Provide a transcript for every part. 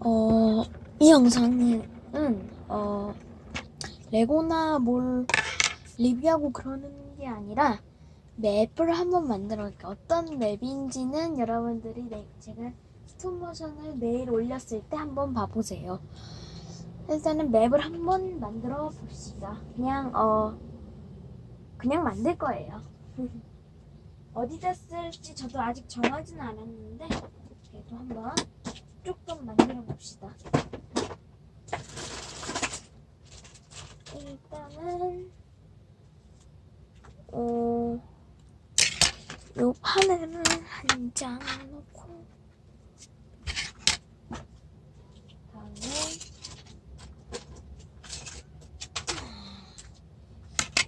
어, 이 영상은, 어, 레고나 뭘 리뷰하고 그러는 게 아니라 맵을 한번 만들어 볼게요. 어떤 맵인지는 여러분들이 내, 제가 스톱모션을 매일 올렸을 때 한번 봐보세요. 일단은 맵을 한번 만들어 봅시다. 그냥, 어, 그냥 만들 거예요. 어디다 쓸지 저도 아직 정하지는 않았는데, 그래도 한번 조금 만들어 봅시다. 일단은 어, 요 판에는 한장 놓고 다음에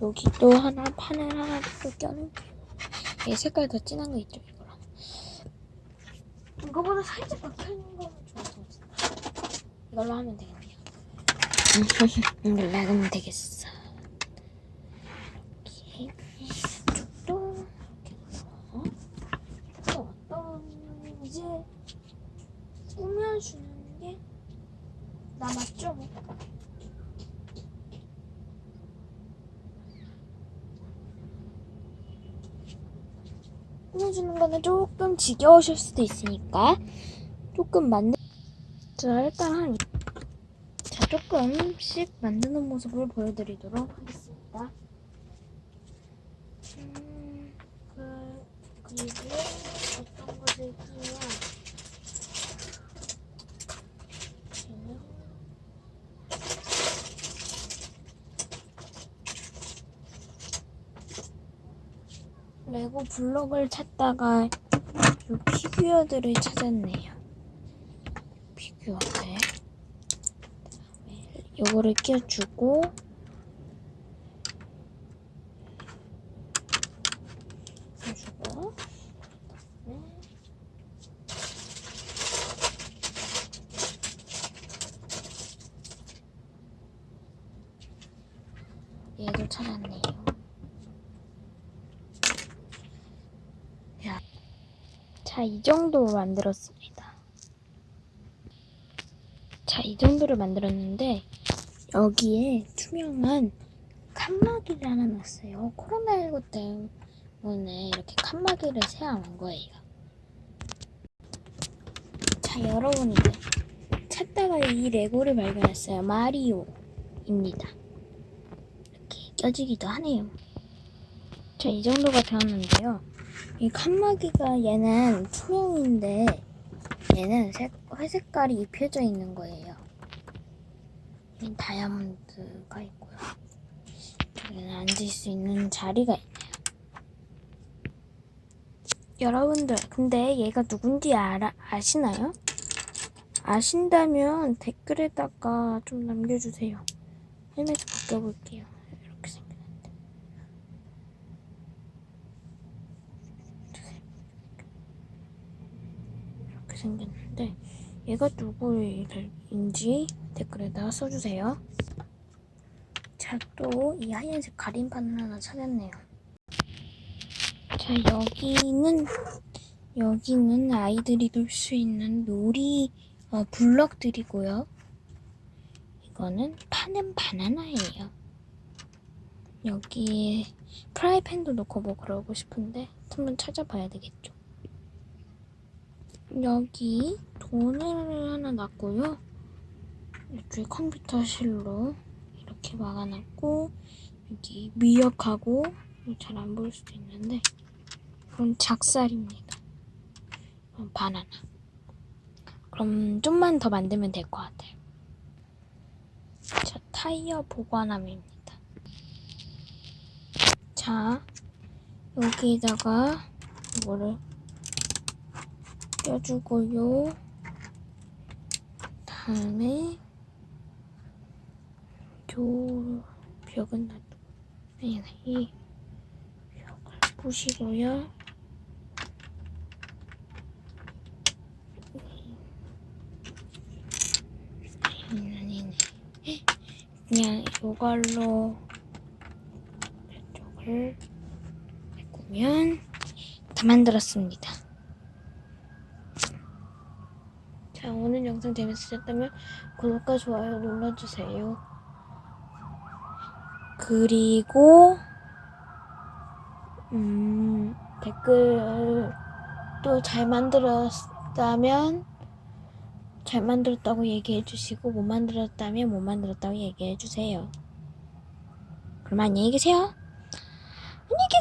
여기 또 하나 판을 하나 더 껴놓을게요. 얘 색깔 더 진한 거 있죠 이거랑. 이거보다 살짝 박혀있는 거는 좋아서 이걸로 하면 되겠네요. 이걸로 하면 되겠어. 이렇게 또 이렇게 넣어. 또 어떤 이제 꾸며주는 게 남았죠? 뭐. 꾸며주는 거는 조금 지겨우실 수도 있으니까 조금 만들. 자 일단 한 자, 조금씩 만드는 모습을 보여드리도록 하겠습니다. 음, 그, 그리고 어떤 것을 끼면 쟤는 레고 블록을 찾다가 이 피규어들을 찾았네요. 피규어들. 요거를 끼워주고 끼워주고 네. 얘도 찾았네요. 야. 자, 이 정도 만들었습니다. 자, 이 정도를 만들었는데 여기에 투명한 칸막이를 하나 놨어요. 코로나19 때문에 이렇게 칸막이를 세워놓은 거예요. 자, 여러분들 찾다가 이 레고를 발견했어요. 마리오입니다. 이렇게 껴지기도 하네요. 자, 이 정도가 되었는데요. 이 칸막이가 얘는 투명인데 얘는 색, 회색깔이 입혀져 있는 거예요. 여기 다이아몬드가 있고요. 여기는 앉을 수 있는 자리가 있네요. 여러분들, 근데 얘가 누군지 알아, 아시나요? 아신다면 댓글에다가 좀 남겨주세요. 헬멧 바꿔볼게요. 이렇게 생겼는데. 이렇게 생겼는데, 얘가 누구인지 댓글에다 써주세요. 자, 또 이 하얀색 가림판을 하나 찾았네요. 자, 여기는 여기는 아이들이 놀 수 있는 놀이 어, 블럭들이고요. 이거는 파는 바나나예요. 여기에 프라이팬도 넣고 뭐 그러고 싶은데 한번 찾아봐야 되겠죠. 여기 돈을 하나 놨고요. 이쪽에 컴퓨터실로 이렇게 막아놨고 여기 미역하고 잘 안 보일 수도 있는데 그건 작살입니다. 그럼 바나나. 그럼 좀만 더 만들면 될 것 같아요. 자, 타이어 보관함입니다. 자, 여기에다가 이거를 껴주고요. 다음에 요 벽은 놔두고 아니 이 벽을 부시고요. 아니네. 그냥 이걸로 이쪽을 메꾸면 다 만들었습니다. 자, 오늘 영상 재밌으셨다면 구독과 좋아요 눌러주세요. 그리고 음, 댓글도 잘 만들었다면 잘 만들었다고 얘기해 주시고 못 만들었다면 못 만들었다고 얘기해 주세요. 그럼 안녕히 계세요. 안녕히 계세요.